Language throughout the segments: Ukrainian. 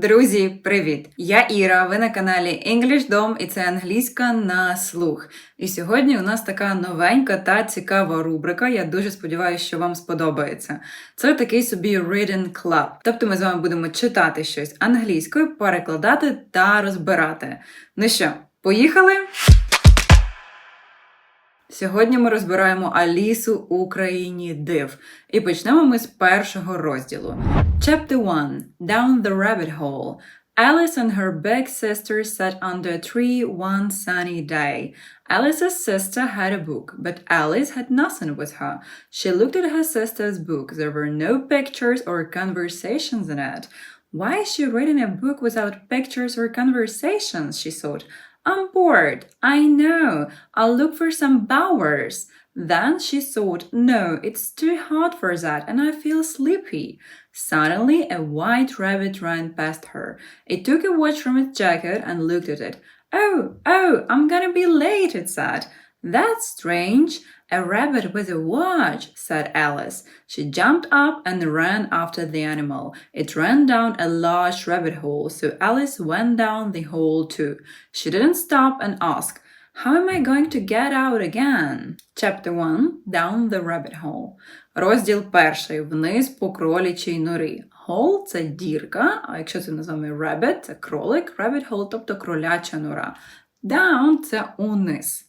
Друзі, привіт! Я Іра. Ви на каналі English Dom і це англійська на слух. І сьогодні у нас така новенька та цікава рубрика. Я дуже сподіваюся, що вам сподобається. Це такий собі Reading Club. Тобто ми з вами будемо читати щось англійською, перекладати та розбирати. Ну що, поїхали? Сьогодні ми розбираємо Алісу у країні див. І почнемо ми з першого розділу. Chapter 1 Down the Rabbit Hole. Alice and her big sister sat under a tree one sunny day. Alice's sister had a book, but Alice had nothing with her. She looked at her sister's book. There were no pictures or conversations in it. Why is she reading a book without pictures or conversations? she thought. I'm bored. I know. I'll look for some bowers. Then she thought, no, it's too hot for that, and I feel sleepy. Suddenly, a white rabbit ran past her. It took a watch from its jacket and looked at it. Oh, oh, I'm gonna be late, it said. That's strange. A rabbit with a watch, said Alice. She jumped up and ran after the animal. It ran down a large rabbit hole, so Alice went down the hole too. She didn't stop and ask, How am I going to get out again? Chapter 1 Down the Rabbit Hole. Розділ перший. Вниз по кролячій норі. Hole – це дірка, а якщо це називаємо rabbit, це кролик, rabbit hole, тобто кроляча нора. Down – це униз.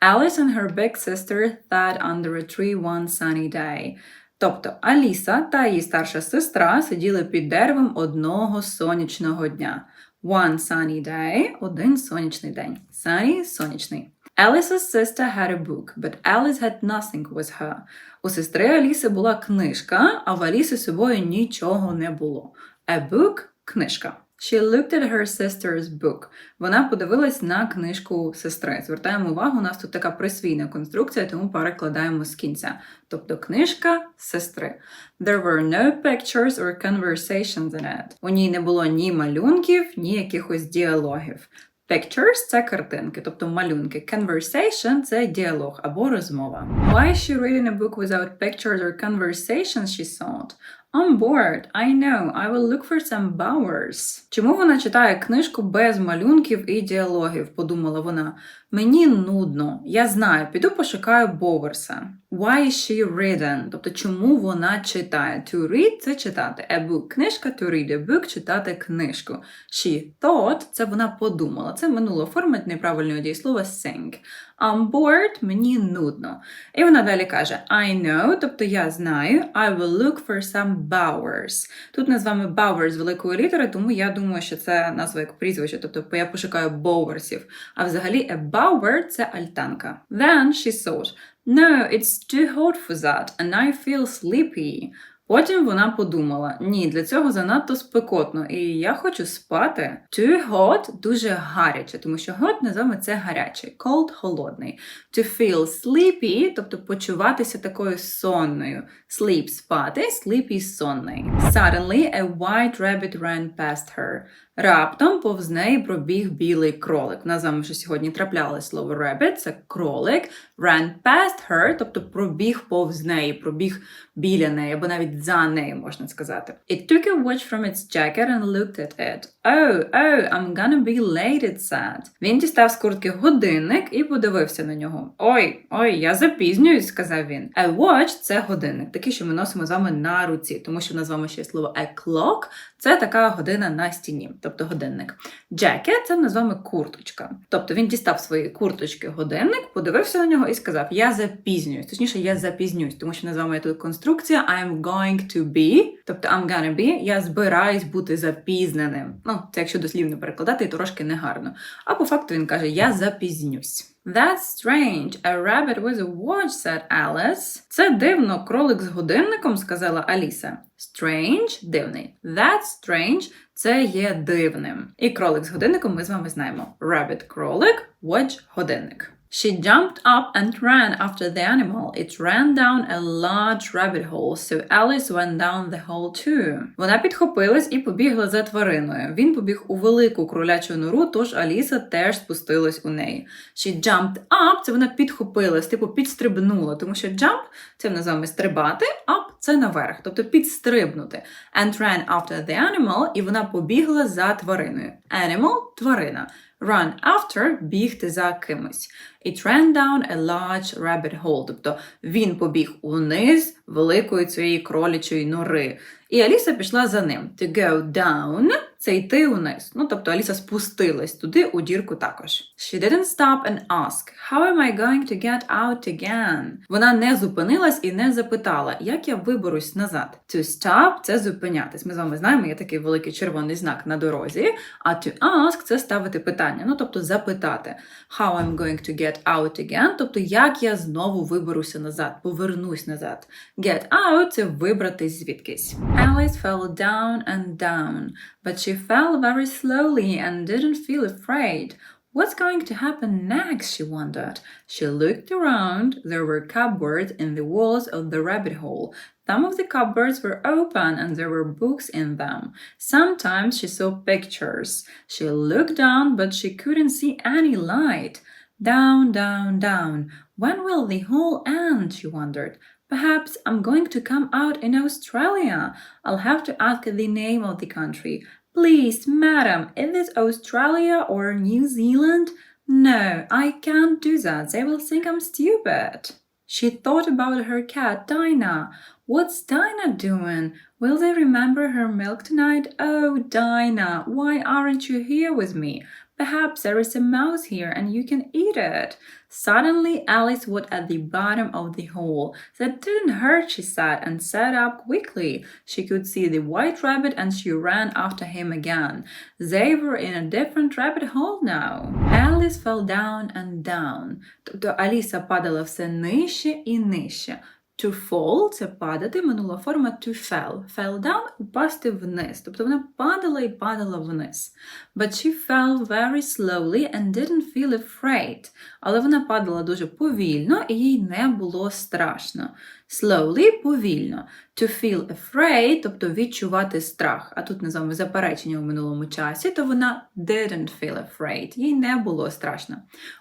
Alice and her big sister sat under a tree one sunny day. Тобто Аліса та її старша сестра сиділи під деревом одного сонячного дня. One sunny day – один сонячний день. Sunny – сонячний. Alice's sister had a book, but Alice had nothing with her. У сестри Аліси була книжка, а в Аліси собою нічого не було. A book – книжка. She looked at her sister's book. Вона подивилась на книжку сестри. Звертаємо увагу, у нас тут така присвійна конструкція, тому перекладаємо з кінця. Тобто книжка сестри. There were no pictures or conversations in it. У ній не було ні малюнків, ні якихось діалогів. Pictures – це картинки, тобто малюнки. Conversation – це діалог або розмова. Why is she reading a book without pictures or conversations, she thought. I'm bored. I know. I will look for some bowers. Чому вона читає книжку без малюнків і діалогів? подумала вона. Мені нудно. Я знаю, піду пошукаю Боверса. Why is she reading? Тобто чому вона читає? To read – це читати. A book – книжка, to read a book – читати книжку. She thought – це вона подумала. Це минула форма неправильного дієслова think. I'm bored – мені нудно. І вона далі каже I know, тобто я знаю. I will look for some bowers. Тут ми з вами bowers з великої літери, тому я думаю, що це назва як прізвище, тобто я пошукаю боверсів. А взагалі a bower – це альтанка. Then she thought, no, it's too hot for that, and I feel sleepy. Потім вона подумала: ні, для цього занадто спекотно, і я хочу спати. Too hot – дуже гаряче, тому що hot називаємо це гарячий, cold – холодний. To feel sleepy, тобто почуватися такою сонною. Sleep – спати, sleepy – сонний. Suddenly a white rabbit ran past her. Раптом повз неї пробіг білий кролик. У нас з вами вже сьогодні траплялось слово rabbit, це кролик. Ran past her, тобто пробіг повз неї, пробіг біля неї, або навіть за нею, можна сказати. It took a watch from its jacket and looked at it. Oh, oh, I'm gonna be late, it said. Він дістав з куртки годинник і подивився на нього. Ой, ой, я запізнююсь, сказав він. A watch – це годинник, такий, що ми носимо з вами на руці, тому що в нас з вами ще є слово a clock – це така година на стіні, тобто годинник. Jacket – це в з вами курточка. Тобто він дістав свої курточки годинник, подивився на нього і сказав: Я запізнююсь. Точніше, я запізнююсь, тому що в нас з вами є тут конструкція I'm going to be, тобто I'm gonna be, я збираюсь бути запізненим. Ну, це якщо дослівно перекладати, трошки негарно. А по факту він каже: Я запізнюсь. That's strange. A rabbit with a watch, said Alice. Це дивно, кролик з годинником, сказала Аліса. Strange – дивний. That's strange – це є дивним. І кролик з годинником ми з вами знаємо. Rabbit – кролик, watch – годинник. She jumped up and ran after the animal. It ran down a large rabbit hole, so Alice went down the hole too. Вона підхопилась і побігла за твариною. Він побіг у велику кролячу нору, тож Аліса теж спустилась у неї. She jumped up – це вона підхопилась, типу підстрибнула, тому що jump – це в нас з стрибати, up – це наверх, тобто підстрибнути. And ran after the animal, і вона побігла за твариною. Animal – тварина. Run after – бігти за кимось. It ran down a large rabbit hole, тобто він побіг униз великої цієї кролячої нори. І Аліса пішла за ним. To go down – це йти униз. Ну, тобто Аліса спустилась туди у дірку також. She didn't stop and ask, how am I going to get out again? Вона не зупинилась і не запитала, як я виберусь назад. To stop – це зупинятись. Ми з вами знаємо, є такий великий червоний знак на дорозі. А to ask – це ставити питання, ну тобто запитати. How I'm going to get out again, тобто як я знову виберуся назад, повернусь назад. Get out – це вибратись звідкись. Alice fell down and down, but she fell very slowly and didn't feel afraid. What's going to happen next? she wondered. She looked around. There were cupboards in the walls of the rabbit hole. Some of the cupboards were open and there were books in them. Sometimes she saw pictures. She looked down, but she couldn't see any light. Down, down, down. When will the hole end? she wondered. Perhaps I'm going to come out in Australia. I'll have to ask the name of the country. Please, madam, is this Australia or New Zealand? No, I can't do that. They will think I'm stupid. She thought about her cat, Dinah. What's Dinah doing? Will they remember her milk tonight? Oh, Dinah, why aren't you here with me? Perhaps there is a mouse here and you can eat it. Suddenly, Alice was at the bottom of the hole. That didn't hurt, she said, and sat up quickly. She could see the white rabbit and she ran after him again. They were in a different rabbit hole now. Alice fell down and down. Тобто Аліса падала все нижче і нижче. To fall – це падати, минула форма to fell. Fell down – упасти вниз. Тобто вона падала і падала вниз. But she fell very slowly and didn't feel afraid. Але вона падала дуже повільно і їй не було страшно. Slowly – повільно. To feel afraid, тобто відчувати страх. А тут називаємо заперечення у минулому часі, то вона didn't feel afraid. Їй не було страшно.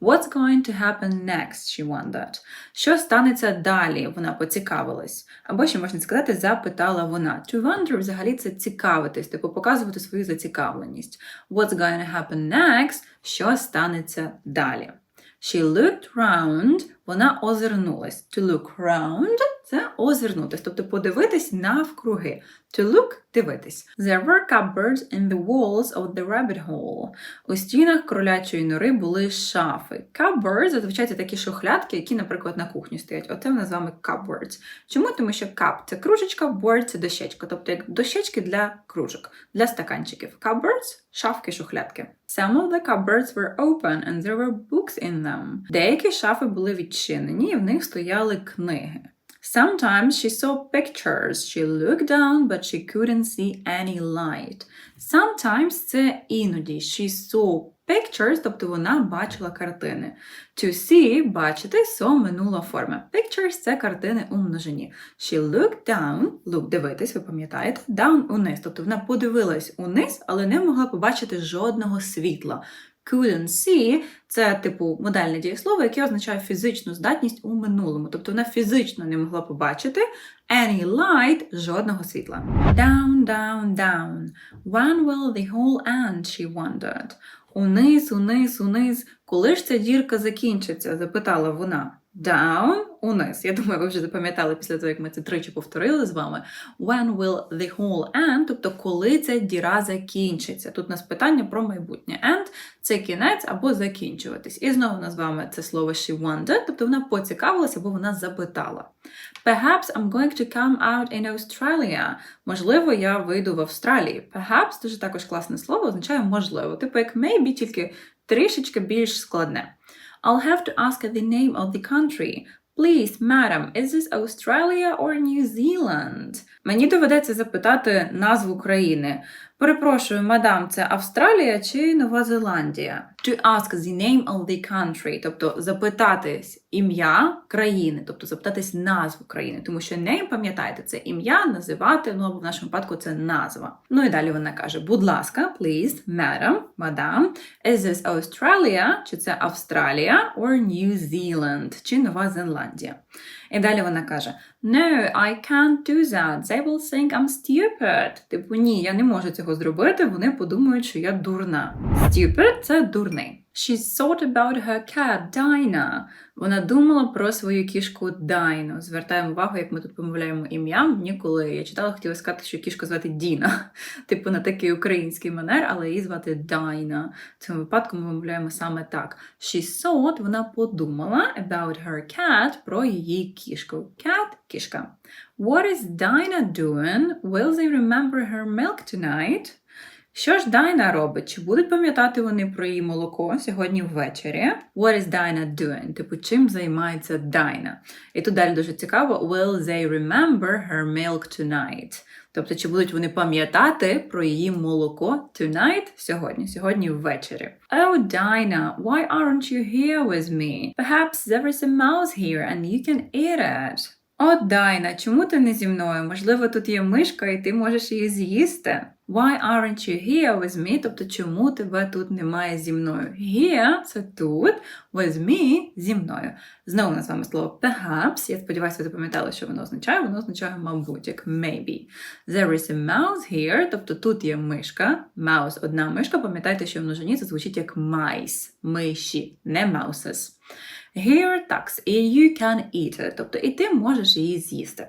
What's going to happen next, she wondered. Що станеться далі? Вона поцікавилась. Або ще можна сказати, запитала вона. To wonder взагалі це цікавитись, типу показувати свою зацікавленість. What's going to happen next? Що станеться далі? She looked round, вона озирнулась. To look round – це озирнутись, тобто подивитись навкруги. To look – дивитись. There were cupboards in the walls of the rabbit hole. У стінах кролячої нори були шафи. Cupboards – зазвичай це такі шухлядки, які, наприклад, на кухні стоять. Оце ми називаємо cupboards. Чому? Тому що cup – це кружечка, board – це дощечка, тобто як дощечки для кружок, для стаканчиків. Cupboards – шафки, шухлядки. Some of the cupboards were open and there were books in them. Деякі шафи були відчинені, і в них стояли книги. Sometimes she saw pictures. She looked down, but she couldn't see any light. Sometimes це іноді. She saw pictures, тобто вона бачила картини. To see – бачити, so минула форма. Pictures – це картини у множині. She looked down, look – дивитись, ви пам'ятаєте, down – униз. Тобто вона подивилась униз, але не могла побачити жодного світла. Couldn't see – це типу модальне дієслово, яке означає фізичну здатність у минулому. Тобто вона фізично не могла побачити any light – жодного світла. Down, down, down. When will the hole end, she wondered. Униз, униз, униз. Коли ж ця дірка закінчиться? запитала вона. Down – униз. Я думаю, ви вже запам'ятали після того, як ми це тричі повторили з вами. When will the hole end? Тобто, коли ця діра закінчиться. Тут у нас питання про майбутнє. End – це кінець або закінчуватись. І знову нас з вами це слово she wondered, тобто вона поцікавилася або вона запитала. Perhaps I'm going to come out in Australia. Можливо, я вийду в Австралії. Perhaps – дуже також класне слово, означає можливо. Типу як maybe, тільки трішечки більш складне. I'll have to ask the name of the country. Please, madam, is this Australia or New Zealand? Мені доведеться запитати назву країни. Перепрошую, мадам, це Австралія чи Нова Зеландія? To ask the name of the country, тобто запитатись ім'я країни, тобто запитатись назву країни, тому що name, пам'ятаєте, це ім'я, називати, ну або в нашому випадку це назва. Ну і далі вона каже: будь ласка, please, madam, мадам, is this Australia, чи це Австралія, or New Zealand, чи Нова Зеландія? І далі вона каже: No, I can't do that. They will think I'm stupid. Типу, ні, я не можу цього зробити. Вони подумають, що я дурна. Stupid – це дурний. She thought about her cat, Dinah. Вона думала про свою кішку Дайну. Звертаємо увагу, як ми тут помовляємо ім'я. Мені коли я читала, хотіла сказати, що кішку звати Діна. Типу на такий український манер, але її звати Дайна. В цьому випадку ми вимовляємо саме так. She thought, вона подумала about her cat про її кішку. Cat – кішка. What is Dinah doing? Will they remember her milk tonight? Що ж Дайна робить? Чи будуть пам'ятати вони про її молоко сьогодні ввечері? What is Dinah doing? Типу, чим займається Дайна? І тут далі дуже цікаво. Will they remember her milk tonight? Тобто, чи будуть вони пам'ятати про її молоко tonight? Сьогодні, сьогодні ввечері. Oh, Dinah, why aren't you here with me? Perhaps there is a mouse here and you can eat it. О, Дайна, чому ти не зі мною? Можливо, тут є мишка, і ти можеш її з'їсти. Why aren't you here with me? Тобто, чому тебе тут немає зі мною? Here – це тут, with me – зі мною. Знову на з вами слово perhaps. Я сподіваюся, ви запам'ятали, що воно означає. Воно означає, мабуть, як maybe. There is a mouse here, тобто тут є мишка. Mouse – одна мишка. Пам'ятайте, що в множині це звучить як mice. Миші, не mouses. Here такс, і you can eat it, тобто і ти можеш її з'їсти.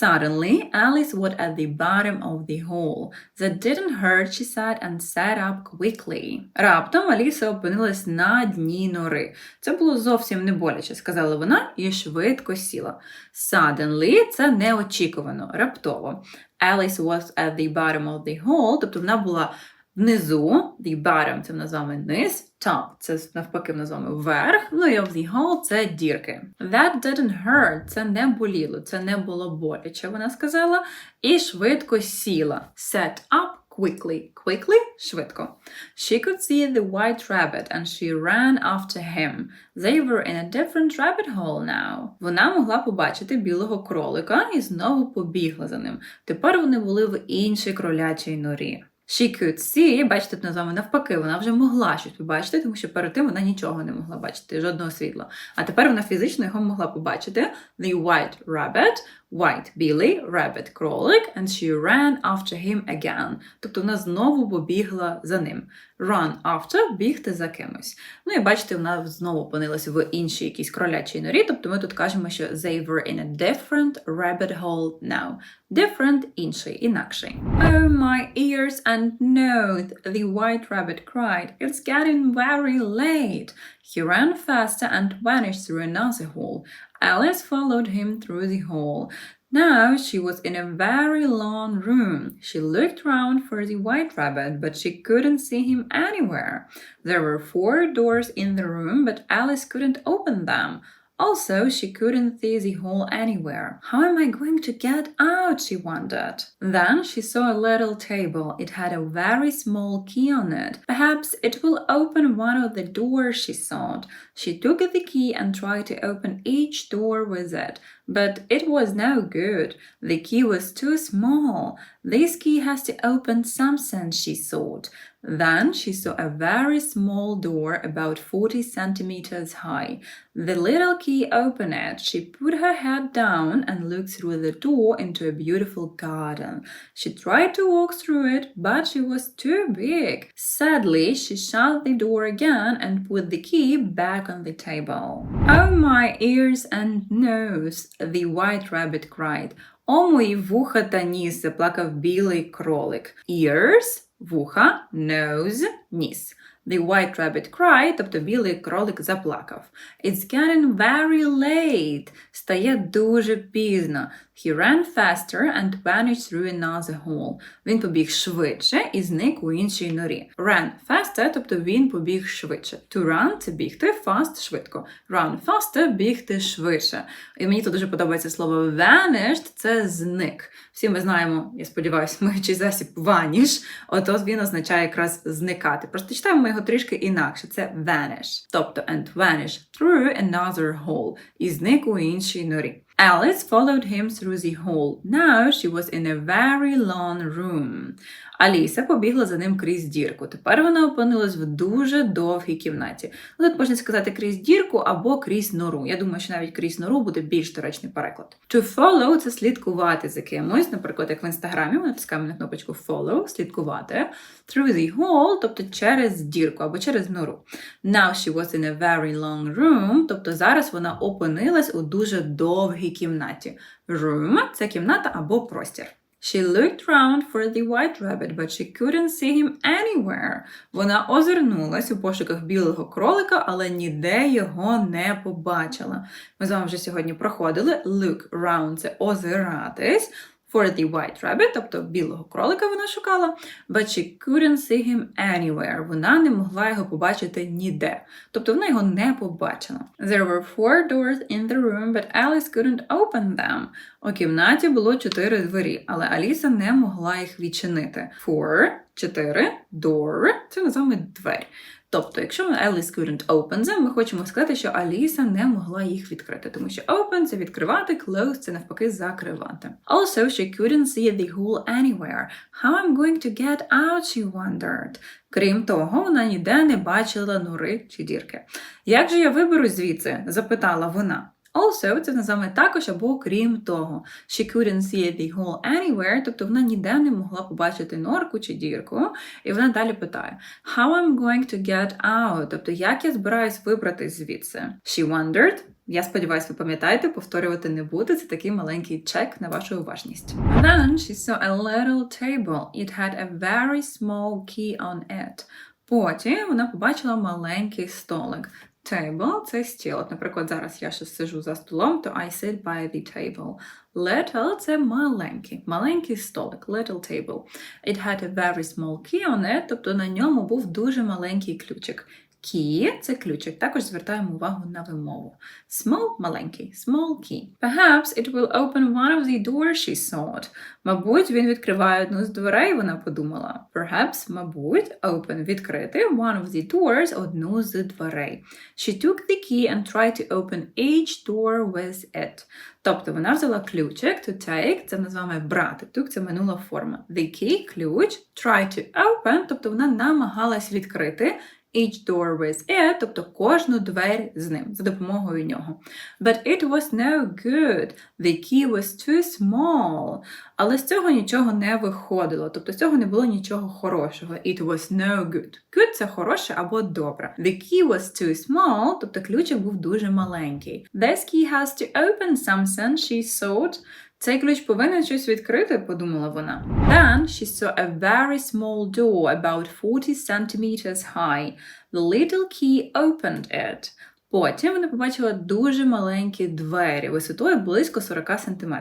Suddenly, Alice was at the bottom of the hole. That didn't hurt, she said and sat up quickly. Раптом Аліса опинилась на дні нори. Це було зовсім не боляче, сказала вона і швидко сіла. Suddenly – це неочікувано, раптово. Alice was at the bottom of the hole, тобто вона була Внизу, the bottom це в вами низ, top це навпаки в вами вверх, ну і of the hole це дірки. That didn't hurt, це не боліло, це не було боляче, вона сказала, і швидко сіла. Set up quickly. Quickly – швидко. She could see the white rabbit and she ran after him. They were in a different rabbit hole now. Вона могла побачити білого кролика і знову побігла за ним. Тепер вони були в іншій кролячій норі. She could see, бачите, тут назвами навпаки, вона вже могла щось побачити, тому що перед тим вона нічого не могла бачити, жодного світла. А тепер вона фізично його могла побачити. The white rabbit White білий, rabbit кролик, and she ran after him again. Тобто вона знову побігла за ним. Run after бігти за кимось. Ну і бачите, вона знову опинилася в іншій якійсь кролячій норі. Тобто ми тут кажемо, що they were in a different rabbit hole now. Different інший, інакший. Oh, my ears and nose, the white rabbit cried. It's getting very late. He ran faster and vanished through another hole. Alice followed him through the hall. Now she was in a very long room. She looked round for the white rabbit, but she couldn't see him anywhere. There were four doors in the room, but Alice couldn't open them. Also, she couldn't see the hole anywhere. How am I going to get out? she wondered. Then she saw a little table. It had a very small key on it. Perhaps it will open one of the doors, she thought. She took the key and tried to open each door with it. But it was no good. The key was too small. This key has to open something, she thought. Then she saw a very small door about 40 centimeters high. The little key opened it. She put her head down and looked through the door into a beautiful garden. She tried to walk through it, but she was too big. Sadly, she shut the door again and put the key back on the table. Oh, my ears and nose, the white rabbit cried. О, мої вуха та ніс, заплакав білий кролик. Ears Вуха, nose, ніс. The white rabbit cried, тобто білий кролик заплакав. It's getting very late. Стає дуже пізно. He ran faster and vanished through another hole. Він побіг швидше і зник у іншій норі. Ran faster, тобто він побіг швидше. To run – це бігти, fast – швидко. Run faster – бігти швидше. І мені тут дуже подобається слово vanished – це зник. Всі ми знаємо, я сподіваюся, миючий засіб vanish, отож він означає якраз зникати. Просто читаємо ми його трішки інакше. Це vanish. Тобто and vanish through another hole. І зник у іншій норі. Alice followed him through the hall. Now she was in a very long room. Аліса побігла за ним крізь дірку. Тепер вона опинилась в дуже довгій кімнаті. Ну, Тут можна сказати крізь дірку або крізь нору. Я думаю, що навіть крізь нору буде більш доречний переклад. To follow – це слідкувати за кимось, наприклад, як в інстаграмі, ми натискаємо на кнопочку follow, слідкувати. Through the hole, тобто через дірку або через нору. Now she was in a very long room, тобто зараз вона опинилась у дуже довгій кімнаті. Room – це кімната або простір. She looked round for the white rabbit, but she couldn't see him anywhere. Вона озирнулась у пошуках білого кролика, але ніде його не побачила. Ми з вами вже сьогодні проходили look round – це озиратись. For the white rabbit, тобто білого кролика вона шукала, but she couldn't see him anywhere. Вона не могла його побачити ніде. Тобто вона його не побачила. There were four doors in the room, but Alice couldn't open them. У кімнаті було чотири двері, але Аліса не могла їх відчинити. Four – чотири, door – це називаємо двері. Тобто, якщо Alice couldn't open them, ми хочемо сказати, що Аліса не могла їх відкрити, тому що open – це відкривати, close – це навпаки закривати. Also, she couldn't see the hole anywhere. How I'm going to get out, she wondered. Крім того, вона ніде не бачила нори чи дірки. Як же я виберу звідси? запитала вона. Also, це називаємо також або крім того. She couldn't see the hole anywhere, тобто вона ніде не могла побачити норку чи дірку. І вона далі питає: How I'm going to get out? Тобто, як я збираюсь вибрати звідси? She wondered. Я сподіваюся, ви пам'ятаєте, повторювати не буду. Це такий маленький чек на вашу уважність. Then she saw a little table. It had a very small key on it. Потім вона побачила маленький столик. Table – це стіл. От, наприклад, зараз я ще сижу за столом, то I sit by the table. Little – це маленький, маленький столик, little table. It had a very small key on it, тобто на ньому був дуже маленький ключик. Key – це ключик, також звертаємо увагу на вимову. Small – маленький, small key. Perhaps it will open one of the doors she thought. Мабуть, він відкриває одну з дверей, вона подумала. Perhaps, мабуть, open – відкрити, one of the doors – одну з дверей. She took the key and tried to open each door with it. Тобто вона взяла ключик, to take, це називаємо брати, took – це минула форма. The key – ключ, try to open, тобто вона намагалась відкрити, each door with it, тобто кожну двері з ним, за допомогою нього. But it was no good. The key was too small. Але з цього нічого не виходило, тобто з цього не було нічого хорошого. It was no good. Good – це хороше або добре. The key was too small, тобто ключик був дуже маленький. This key has to open something, she thought. Цей ключ повинен щось відкрити, подумала вона. Then she saw a very small door about 40 centimeters high. The little key opened it. Потім вона побачила дуже маленькі двері висотою близько 40 см.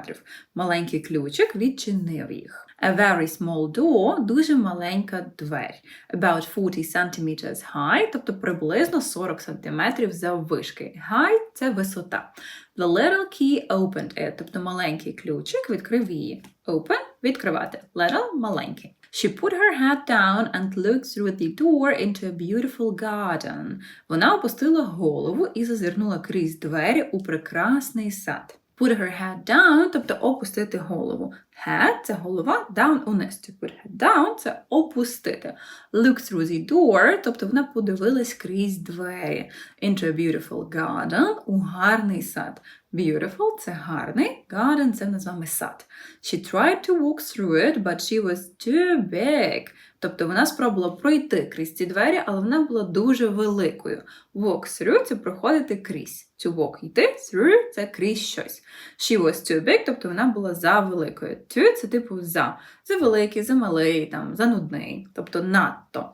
Маленький ключик відчинив їх. A very small door – дуже маленька двері. About 40 centimeters high, тобто приблизно 40 см заввишки. High – це висота. The little key opened it, тобто маленький ключик відкрив її. Open – відкривати. Little – маленький. She put her head down and looked through the door into a beautiful garden. Вона опустила голову і зазирнула крізь двері у прекрасний сад. Put her head down, тобто опустити голову. Head – це голова, down униз. To put head down – це опустити. Look through the door, тобто вона подивилась крізь двері. Into a beautiful garden – у гарний сад. Beautiful – це гарний, garden – це називаємо сад. She tried to walk through it, but she was too big. Тобто вона спробувала пройти крізь ці двері, але вона була дуже великою. Walk through – це проходити крізь. To walk – йти, through – це крізь щось. She was too big, тобто вона була за великою. To – це типу за. За великий, за малий, там, за нудний, тобто надто.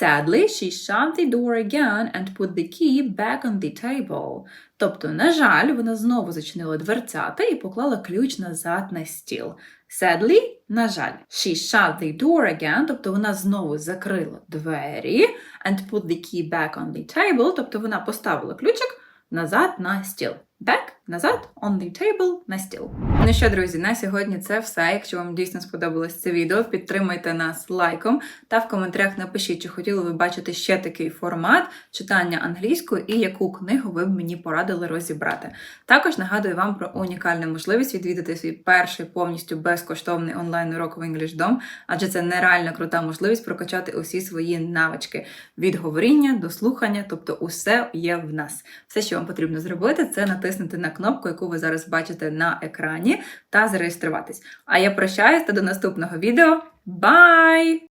Sadly, she shut the door again and put the key back on the table. Тобто, на жаль, вона знову зачинила дверцята і поклала ключ назад на стіл. Sadly, на жаль, she shut the door again, тобто вона знову закрила двері, and put the key back on the table, тобто вона поставила ключик назад на стіл. Back – назад, on the table, на стіл. Ну що, друзі, на сьогодні це все. Якщо вам дійсно сподобалось це відео, підтримайте нас лайком та в коментарях напишіть, чи хотіли ви бачити ще такий формат читання англійською і яку книгу ви б мені порадили розібрати. Також нагадую вам про унікальну можливість відвідати свій перший повністю безкоштовний онлайн-урок в English Dom, адже це нереально крута можливість прокачати усі свої навички від говоріння до слухання, тобто усе є в нас. Все, що вам потрібно зробити, це натиснути на кнопку, яку ви зараз бачите на екрані, та зареєструватись. А я прощаюсь та до наступного відео. Бай!